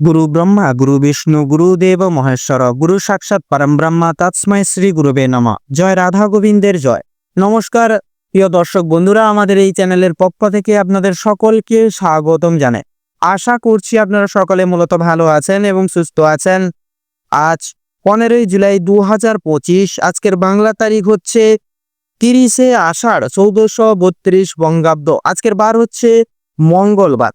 গুরু ব্রহ্মা গুরু বিষ্ণু গুরুদেব মহেশ্বর গুরু সাক্ষাৎ পরম ব্রহ্মা তৎস্মৈ শ্রী গুরুবে নম জয় রাধা গোবিন্দের জয়। নমস্কার, প্রিয় দর্শক বন্ধুরা, আমাদের এই চ্যানেলের পক্ষ থেকে আপনাদের সকলকে স্বাগতম জানাই। আশা করছি আপনারা সকলে মূলত ভালো আছেন এবং সুস্থ আছেন। আজ পনেরোই জুলাই দু হাজার পঁচিশ, আজকের বাংলা তারিখ হচ্ছে তিরিশে আষাঢ় চৌদ্দশো বত্রিশ বঙ্গাব্দ। আজকের বার হচ্ছে মঙ্গলবার।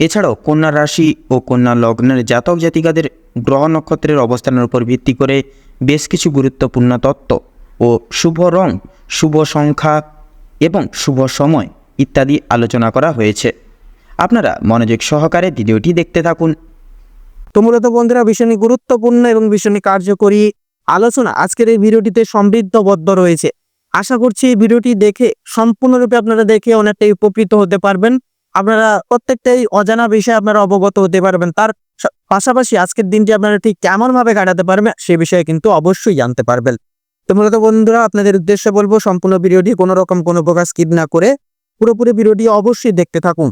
এছাড়াও কন্যা রাশি ও কন্যা লগ্নের জাতক জাতিকাদের গ্রহ নক্ষত্রের অবস্থানের উপর ভিত্তি করে বেশ কিছু গুরুত্বপূর্ণ তত্ত্ব ও শুভ রং, শুভ সংখ্যা এবং শুভ সময় ইত্যাদি আলোচনা করা হয়েছে। আপনারা মনোযোগ সহকারে ভিডিওটি দেখতে থাকুন। তো বন্ধুরা, ভীষণই গুরুত্বপূর্ণ এবং ভীষণই কার্যকরী আলোচনা আজকের এই ভিডিওটিতে সমৃদ্ধবদ্ধ রয়েছে। আশা করছি এই ভিডিওটি দেখে সম্পূর্ণরূপে আপনারা দেখে অনেকটাই উপকৃত হতে পারবেন। আপনারা প্রত্যেকটাই অজানা বিষয়ে আপনারা অবগত হতে পারবেন। তার পাশাপাশি আজকের দিনটি আপনারা ঠিক কেমন ভাবে কাটাতে পারবেন সে বিষয়ে কিন্তু অবশ্যই জানতে পারবেন। তো মূলত বন্ধুরা, আপনাদের উদ্দেশ্যে বলব, সম্পূর্ণ ভিডিওটি কোনো রকম কোনো প্রকার স্কিপ না করে পুরোপুরি ভিডিওটি অবশ্যই দেখতে থাকুন।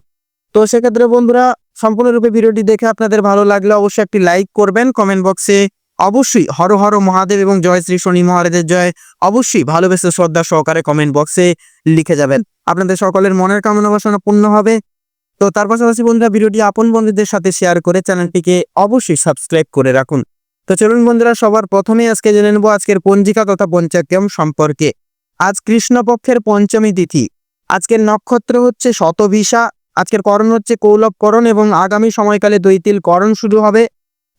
তো সেক্ষেত্রে বন্ধুরা, সম্পূর্ণরূপে ভিডিওটি দেখে আপনাদের ভালো লাগলে অবশ্যই একটি লাইক করবেন, কমেন্ট বক্সে অবশ্যই হর হর মহাদেব এবং জয় শ্রী শনি মহারাজের জয়। অবশ্যই ভালোবেসে শ্রদ্ধা সহকারে কমেন্ট বক্সে লিখে যাবেন। আপনাদের সকলের মনের কামনা বাসনা পূর্ণ হবে। তো তার পাশাপাশি বন্ধুরা, ভিডিওটি আপন বন্ধুদের সাথে শেয়ার করে চ্যানেলটিকে অবশ্যই সাবস্ক্রাইব করে রাখুন। তো চলুন বন্ধুরা, সবার প্রথমে আজকে জেনে নেব আজকের পঞ্জিকা তথা পঞ্চাক্রম সম্পর্কে। আজ কৃষ্ণপক্ষের পঞ্চমী তিথি। আজকের নক্ষত্র হচ্ছে শতভিসা আজকের করণ হচ্ছে কৌলভকরণ এবং আগামী সময়কালে দৈতিল করণ শুরু হবে।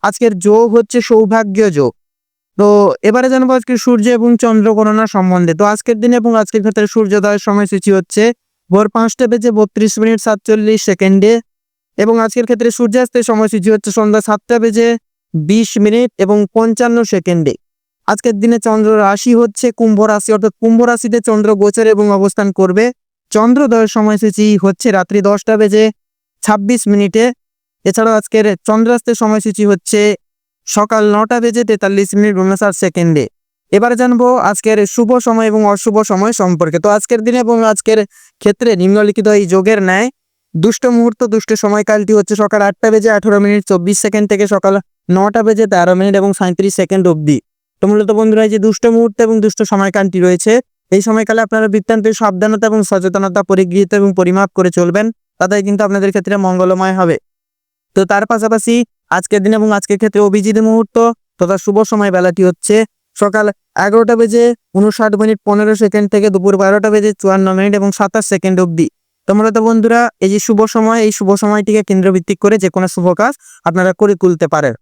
আজকের যোগ হচ্ছে সৌভাগ্য যোগ। তো এবারে জানব আজকে সূর্য এবং চন্দ্র গণনা সম্বন্ধে। তো আজকের দিনে এবং আজকের ক্ষেত্রে সূর্যোদয়ের সময়সূচি হচ্ছে ভোর পাঁচটা বেজে বত্রিশ মিনিট সাতচল্লিশ সেকেন্ডে এবং আজকের ক্ষেত্রে সূর্যাস্তের সময়সূচি হচ্ছে সন্ধ্যা সাতটা বেজে বিশ মিনিট এবং পঞ্চান্ন সেকেন্ডে। আজকের দিনে চন্দ্র রাশি হচ্ছে কুম্ভ রাশি, অর্থাৎ কুম্ভ রাশিতে চন্দ্র গোচর এবং অবস্থান করবে। চন্দ্রোদয়ের সময়সূচি হচ্ছে রাত্রি দশটা বেজে ছাব্বিশ মিনিটে এছাড়াও আজকের চন্দ্রাস্তের সময়সূচি হচ্ছে সকাল নটা বেজে তেতাল্লিশ মিনিট উনষাট সেকেন্ডে। এবারে জানব আজকের শুভ সময় এবং অশুভ সময় সম্পর্কে। তো আজকের দিনে এবং আজকের ক্ষেত্রে নিম্নলিখিত এই যোগের ন্যায় দুষ্ট মুহূর্ত, দুষ্ট সময়কালটি হচ্ছে সকাল আটটা বেজে আঠারো মিনিট চব্বিশ সেকেন্ড থেকে সকাল নটা বেজে তেরো মিনিট এবং সাঁত্রিশ সেকেন্ড অবধি। তো মূলত বন্ধুরা, এই যে দুষ্ট মুহূর্ত এবং দুষ্ট সময়কালটি রয়েছে, এই সময়কালে আপনারা বৃত্তান্ত সাবধানতা এবং সচেতনতা, পরিগৃহীত এবং পরিমাপ করে চলবেন। তাতে কিন্তু আপনাদের ক্ষেত্রে মঙ্গলময় হবে। তো তার পাশাপাশি আজকের দিন এবং আজকের ক্ষেত্রে অভিজিৎ মুহূর্ত তথা শুভ সময় বেলাটি হচ্ছে সকাল এগারোটা বেজে উনষাট মিনিট পনেরো সেকেন্ড থেকে দুপুর বারোটা বেজে চুয়ান্ন মিনিট এবং সাতাশ সেকেন্ড অবধি। তোমরা তো বন্ধুরা, এই যে শুভ সময়, এই শুভ সময়টিকে কেন্দ্রভিত্তিক করে যে কোনো শুভ কাজ আপনারা করে তুলতে পারেন।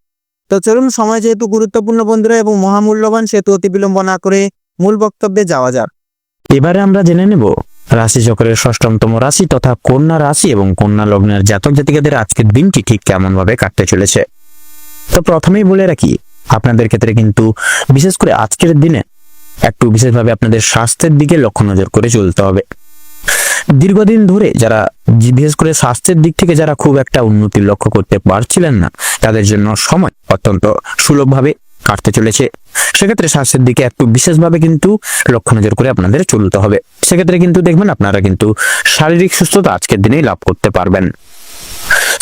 তো চলুন, সময় যেহেতু গুরুত্বপূর্ণ বন্ধুরা এবং মহামূল্যবান, সেহেতু অতি বিলম্ব না করে মূল বক্তব্যে যাওয়া যাক। এবারে আমরা জেনে নেব রাশিচক্রের ষষ্ঠমতম রাশি তথা কন্যা রাশি এবং কন্যা লগ্নের জাতক জাতিকাদের আজকের দিনটি ঠিক কেমন ভাবে কাটতে চলেছে। তো প্রথমেই বলে রাখি, আপনাদের ক্ষেত্রে কিন্তু বিশেষ করে আজকের দিনে একটু বিশেষভাবে আপনাদের স্বাস্থ্যের দিকে লক্ষ্য নজর করে চলতে হবে। দীর্ঘদিন ধরে যারা বিশেষ করে স্বাস্থ্যের দিক থেকে যারা খুব একটা উন্নতি লক্ষ্য করতে পারছিলেন না, তাদের জন্য সময় অত্যন্ত সুলভভাবে কাটতে চলেছে। সেক্ষেত্রে স্বাস্থ্যের দিকে একটু বিশেষভাবে কিন্তু লক্ষ্য নজর করে আপনাদের চলতে হবে। সেক্ষেত্রে কিন্তু দেখবেন আপনারা কিন্তু শারীরিক সুস্থতা আজকের দিনেই লাভ করতে পারবেন।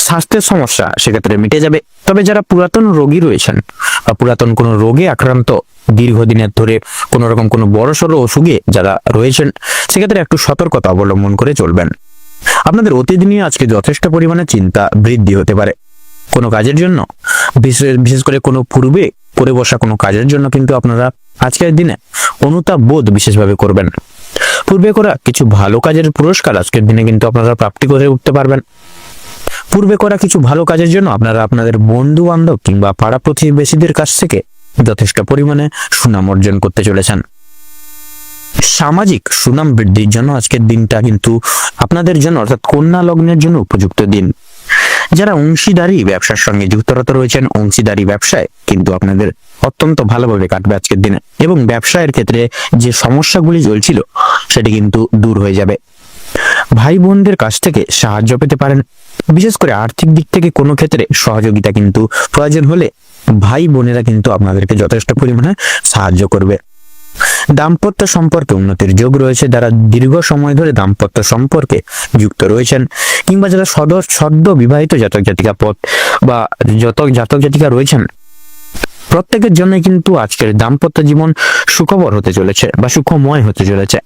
স্বাস্থ্যের সমস্যা সেক্ষেত্রে মিটে যাবে। তবে যারা পুরাতন রোগী রয়েছেন বা পুরাতন কোনো রোগে আক্রান্ত, দীর্ঘদিনের ধরে কোনো রকম কোনো বড়সড় অসুখে যারা রয়েছেন, সেক্ষেত্রে একটু সতর্কতা অবলম্বন করে চলবেন। আপনাদের অতীত নিয়ে আজকে যথেষ্ট পরিমাণে চিন্তা বৃদ্ধি হতে পারে। কোনো কাজের জন্য বিশেষ করে কোনো পূর্বে করে বসা কোনো কাজের জন্য কিন্তু আপনারা আজকের দিনে অনুতাপ বোধ বিশেষভাবে করবেন। পূর্বে করা কিছু ভালো কাজের পুরস্কার আজকের দিনে কিন্তু আপনারা প্রাপ্তি করে উঠতে পারবেন। পূর্বে করা কিছু ভালো কাজের জন্য আপনারা আপনাদের বন্ধু বান্ধব কিংবা পাড়া প্রতিবেশীদের কাছ থেকে যথেষ্ট পরিমাণে সুনাম অর্জন করতে চলেছেন। সামাজিক সুনাম বৃদ্ধির জন্য আজকের দিনটা কিন্তু আপনাদের জন্য অর্থাৎ কন্যা লগ্নের জন্য উপযুক্ত দিন। যারা অংশীদারি ব্যবসার সঙ্গে যুক্তরত রয়েছেন, অংশীদারি ব্যবসায় কিন্তু আপনাদের অত্যন্ত ভালোভাবে কাটবে আজকের দিনে। এবং ব্যবসায়ের ক্ষেত্রে যে সমস্যাগুলি চলছিল, সেটি কিন্তু দূর হয়ে যাবে। ভাই বোনদের কাছ থেকে সাহায্য পেতে পারেন। বিশেষ করে আর্থিক দিক থেকে কোনো ক্ষেত্রে সহযোগিতা কিন্তু প্রয়োজন হলে ভাই বোনেরা কিন্তু আপনাদেরকে যথেষ্ট পরিমাণে সাহায্য করবে। দাম্পত্য সম্পর্কে উন্নতির যোগ রয়েছে যারা দীর্ঘ সময় ধরে দাম্পত্য সম্পর্কে যুক্ত রয়েছেন কিংবা যারা সদ, সদ্য বিবাহিত জাতক জাতিকা পথ বা যত জাতক জাতিকা রয়েছেন, প্রত্যেকের জন্য কিন্তু আজকের দাম্পত্য জীবন সুখবর হতে চলেছে বা সুখময় হতে চলেছে।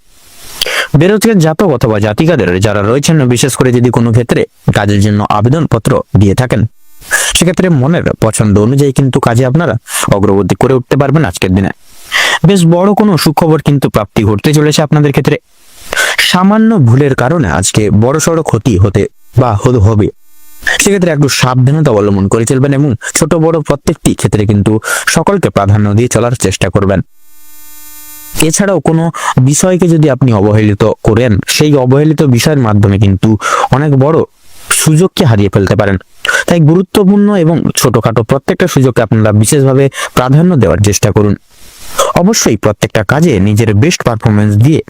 বেরোজগার জাতক অথবা জাতিকাদের যারা রয়েছেন, বিশেষ করে যদি কোনো ক্ষেত্রে কাজের জন্য আবেদনপত্র দিয়ে থাকেন, সেক্ষেত্রে মনের পছন্দ অনুযায়ী কিন্তু কাজে আপনারা অগ্রগতি করে উঠতে পারবেন আজকের দিনে। বেশ বড় কোনো সুখবর কিন্তু প্রাপ্তি ঘটতে চলেছে আপনাদের ক্ষেত্রে। সামান্য ভুলের কারণে আজকে বড় সড়ো ক্ষতি হতে বা হতে হবে। সেক্ষেত্রে একটু সাবধানতা অবলম্বন করে চলবেন এবং ছোট বড় প্রত্যেকটি ক্ষেত্রে কিন্তু সকলকে প্রাধান্য দিয়ে চলার চেষ্টা করবেন। এছাড়াও কোনো বিষয়কে যদি আপনি অবহেলিত করেন, সেই অবহেলিত বিষয়ের মাধ্যমে কিন্তু অনেক বড় সুযোগকে হারিয়ে ফেলতে পারেন। তাই গুরুত্বপূর্ণ এবং ছোটখাটো প্রত্যেকটা সুযোগকে আপনারা বিশেষভাবে প্রাধান্য দেওয়ার চেষ্টা করুন। অবশ্যই প্রত্যেকটা কাজে নিজের বেস্ট পারফরমেন্স দিয়ে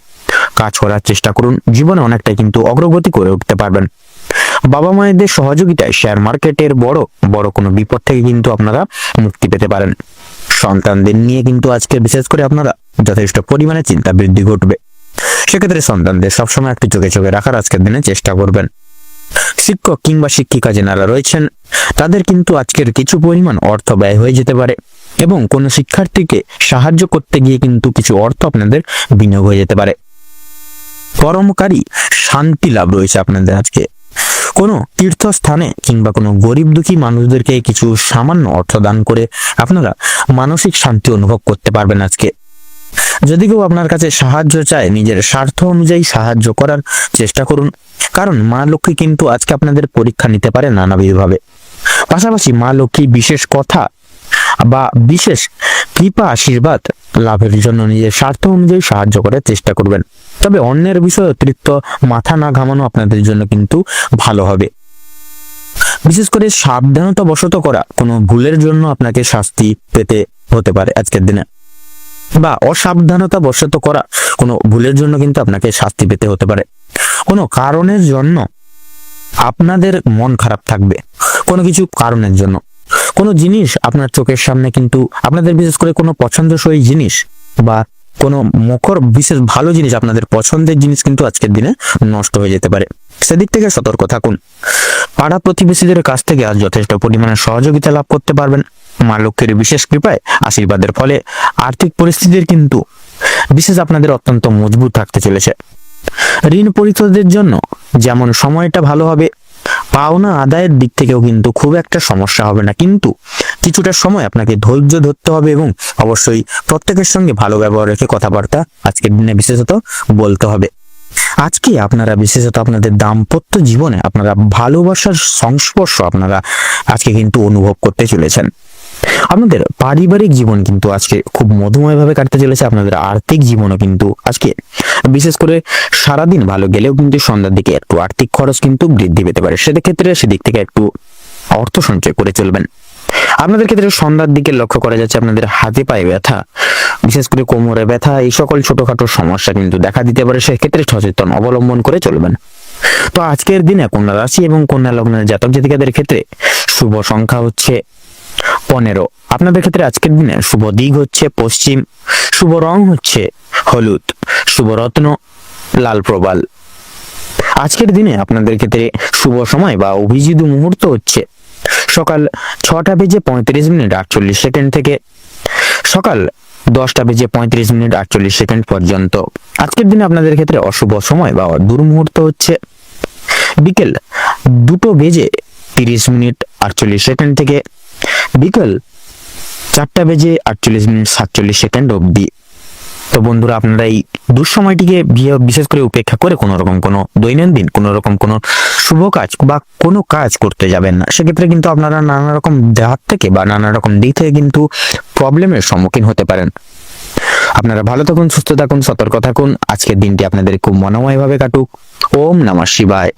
কাজ করার চেষ্টা করুন। জীবনে অনেকটাই কিন্তু অগ্রগতি করে উঠতে পারবেন। বাবা মায়েদের সহযোগিতায় শেয়ার মার্কেটের বড় বড় কোনো বিপদ থেকে কিন্তু আপনারা মুক্তি পেতে পারেন। সন্তানদের নিয়ে কিন্তু আজকে বিশেষ করে আপনারা যথেষ্ট পরিমাণে চিন্তা বৃদ্ধি ঘটবে। সেক্ষেত্রে সন্তানদের সবসময় একটু চোখে চোখে রাখার আজকের দিনে চেষ্টা করবেন। শিক্ষক কিংবা শিক্ষিকা যেনারা রয়েছেন, তাদের কিন্তু আজকের কিছু পরিমাণ অর্থ ব্যয় হয়ে যেতে পারে। এবং কোনো শিক্ষার্থীকে সাহায্য করতে গিয়ে কিন্তু কিছু অর্থ আপনাদের বিনিয়োগ হয়ে যেতে পারে। কর্মকারী শান্তি লাভ রয়েছে আপনাদের আজকে। কোনো তীর্থস্থানে কিংবা কোনো গরিব দুঃখী মানুষদেরকে কিছু সামান্য অর্থ দান করে আপনারা মানসিক শান্তি অনুভব করতে পারবেন আজকে। যদি কেউ আপনার কাছে সাহায্য চায়, নিজের স্বার্থ অনুযায়ী সাহায্য করার চেষ্টা করুন। কারণ মা লক্ষ্মী কিন্তু আজকে আপনাদের পরীক্ষা নিতে পারে নানাবিধভাবে। পাশাপাশি মা লক্ষ্মী বিশেষ কথা বা বিশেষ কৃপা, আশীর্বাদ লাভের জন্য নিজের স্বার্থ অনুযায়ী সাহায্য করার চেষ্টা করবেন। তবে অন্যের বিষয়ে অতিরিক্ত মাথা না ঘামানো আপনাদের জন্য কিন্তু ভালো হবে। বিশেষ করে সাবধানতা বশত করা কোনো ভুলের জন্য আপনাকে শাস্তি পেতে হতে পারে আজকের দিনে। বা অসাবধানতা বশত করা কোনো ভুলের জন্য কিন্তু আপনাকে শাস্তি পেতে হতে পারে। কোনো কারণের জন্য আপনাদের মন খারাপ থাকবে। কোনো কিছু কারণের জন্য। কোনো জিনিস আপনার চোখের সামনে কিন্তু আপনাদের বিশেষ করে কোনো পছন্দসই জিনিস বা কোনো মুখর বিশেষ ভালো জিনিস আপনাদের পছন্দের জিনিস কিন্তু আজকের দিনে নষ্ট হয়ে যেতে পারে। সেদিক থেকে সতর্ক থাকুন। পাড়া প্রতিবেশীদের কাছ থেকে আজ যথেষ্ট পরিমাণে সহযোগিতা লাভ করতে পারবেন। মা লক্ষ্মীর বিশেষ কৃপায়, আশীর্বাদের ফলে আর্থিক পরিস্থিতির কিন্তু বিশেষ আপনাদের অত্যন্ত মজবুত থাকতে চলেছে। ঋণ পরিশোধের জন্য যেমন সময়টা ভালো হবে পাওনা আদায়ের দিক থেকেও কিন্তু খুব একটা সমস্যা হবে না। কিন্তু কিছুটা সময় আপনাকে ধৈর্য ধরতে হবে এবং অবশ্যই প্রত্যেকের সঙ্গে ভালো ব্যবহার রেখে কথাবার্তা আজকের দিনে বিশেষত বলতে হবে। আজকে আপনারা বিশেষত আপনাদের দাম্পত্য জীবনে আপনারা ভালোবাসার সংস্পর্শ আপনারা আজকে কিন্তু অনুভব করতে চলেছেন। আপনাদের পারিবারিক জীবন কিন্তু আজকে খুব মধুময়ভাবে কাটতে চলেছে, আপনাদের আর্থিক জীবনও কিন্তু আজকে, বিশেষ করে সারাদিন ভালো গেলেও কিন্তু সন্ধ্যার দিকে একটু আর্থিক খরচ কিন্তু বৃদ্ধি পেতে পারে। সেক্ষেত্রে সেদিক থেকে একটু অর্থ সঞ্চয় করে চলবেন। আপনাদের ক্ষেত্রে সন্ধ্যার দিকে লক্ষ্য করা যাচ্ছে আপনাদের হাতে পায়ে ব্যথা, বিশেষ করে কোমরে ব্যথা, এই সকল ছোটখাটো সমস্যা কিন্তু দেখা দিতে পারে, সেক্ষেত্রে সচেতন অবলম্বন করে চলবেন। তো আজকের দিনে কন্যা রাশি এবং কন্যা লগ্নের জাতক জাতিকাদের ক্ষেত্রে শুভ সংখ্যা হচ্ছে পনেরো। আপনাদের ক্ষেত্রে আজকের দিনে শুভ দিক হচ্ছে পশ্চিম, শুভ রং হচ্ছে হলুদ, শুভ রত্ন লাল প্রবাল। আজকের দিনে আপনাদের ক্ষেত্রে শুভ সময় বা অভিজিৎ মুহূর্ত হচ্ছে সকাল ছটা বেজে পঁয়ত্রিশ মিনিট আটচল্লিশ সেকেন্ড থেকে সকাল দশটা বেজে পঁয়ত্রিশ মিনিট আটচল্লিশ সেকেন্ড পর্যন্ত। আজকের দিনে আপনাদের ক্ষেত্রে অশুভ সময় বা দুর্মুহূর্ত হচ্ছে বিকেল দুটো বেজে তিরিশ মিনিট আটচল্লিশ সেকেন্ড থেকে বিকেল চারটা বেজে আটচল্লিশ মিনিট সাতচল্লিশ সেকেন্ড অবধি। তো বন্ধুরা, আপনারা এই দুঃসময়টিকে বিশেষ করে উপেক্ষা করে কোনো রকম কোনো দৈনন্দিন কোনো রকম কোনো শুভ কাজ বা কোনো কাজ করতে যাবেন না। সেক্ষেত্রে কিন্তু আপনারা নানা রকম হাত থেকে বা নানা রকম দিক থেকে কিন্তু প্রবলেমের সম্মুখীন হতে পারেন। আপনারা ভালো থাকুন, সুস্থ থাকুন, সতর্ক থাকুন। আজকের দিনটি আপনাদের খুব মনোময়ভাবে কাটুক। ওম নমঃ শিবায়।